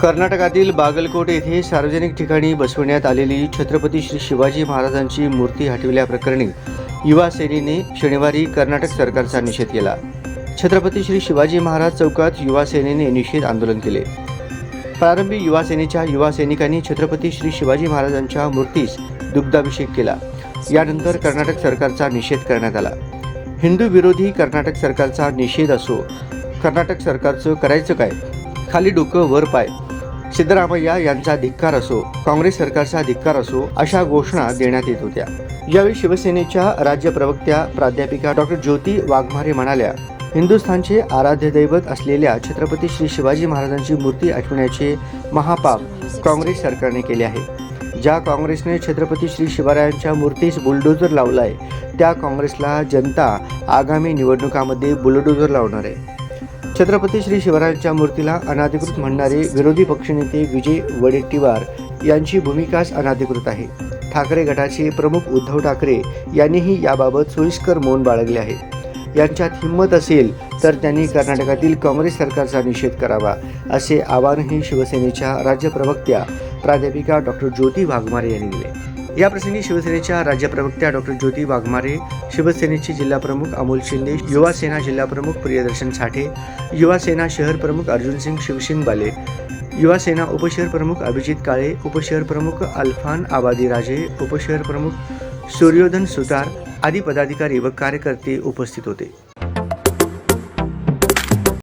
कर्नाटकातील बागलकोट येथे सार्वजनिक ठिकाणी बसवण्यात आलेली छत्रपती श्री शिवाजी महाराजांची मूर्ती हटविल्याप्रकरणी युवा सेनेने शनिवारी कर्नाटक सरकारचा निषेध केला. छत्रपती श्री शिवाजी महाराज चौकात युवा सेनेने निषेध आंदोलन केले. प्रारंभी युवा सेनेच्या युवा सैनिकांनी छत्रपती श्री शिवाजी महाराजांच्या मूर्तीस दुग्धाभिषेक केला. यानंतर कर्नाटक सरकारचा निषेध करण्यात आला. हिंदू विरोधी कर्नाटक सरकारचा निषेध असो कर्नाटक सरकारचं करायचं काय? खाली डोकं वर पाय. सिद्धरामय्या यांचा धिक्कार असो काँग्रेस सरकारचा धिक्कार असो अशा घोषणा देण्यात येत होत्या. यावेळी शिवसेनेच्या राज्य प्रवक्त्या प्राध्यापिका डॉक्टर ज्योती वाघमारे म्हणाल्या हिंदुस्थानचे आराध्य दैवत असलेल्या छत्रपती श्री शिवाजी महाराजांची मूर्ती आठवण्याचे महापाप काँग्रेस सरकारने केले आहे. ज्या काँग्रेसने छत्रपती श्री शिवरायांच्या मूर्तीस बुलडोजर लावलाय त्या काँग्रेसला जनता आगामी निवडणुकामध्ये बुलडोजर लावणार आहे. छत्रपती श्री शिवरायांच्या मूर्तीला अनाधिकृत म्हणणारे विरोधी पक्षनेते विजय वडेट्टीवार यांची भूमिकाच अनाधिकृत आहे. ठाकरे गटाचे प्रमुख उद्धव ठाकरे यांनीही याबाबत सोयीस्कर मौन बाळगले आहे. यांच्यात हिंमत असेल तर त्यांनी कर्नाटकातील काँग्रेस सरकारचा निषेध करावा असे आवाहनही शिवसेनेच्या राज्य प्रवक्त्या प्राध्यापिका डॉक्टर ज्योती वाघमारे यांनी दिले. याप्रसंगी शिवसेनेच्या राज्य प्रवक्त्या डॉक्टर ज्योती वाघमारे शिवसेनेचे जिल्हाप्रमुख अमोल शिंदे युवा सेना जिल्हाप्रमुख प्रियदर्शन साठे युवा सेना शहर प्रमुख अर्जुन सिंग शिवसिंग बाले युवा सेना उपशहर प्रमुख अभिजित काळे उपशहर प्रमुख अल्फान आबादी राजे उपशहर प्रमुख सूर्योधन सुतार आदी पदाधिकारी व कार्यकर्ते उपस्थित होते.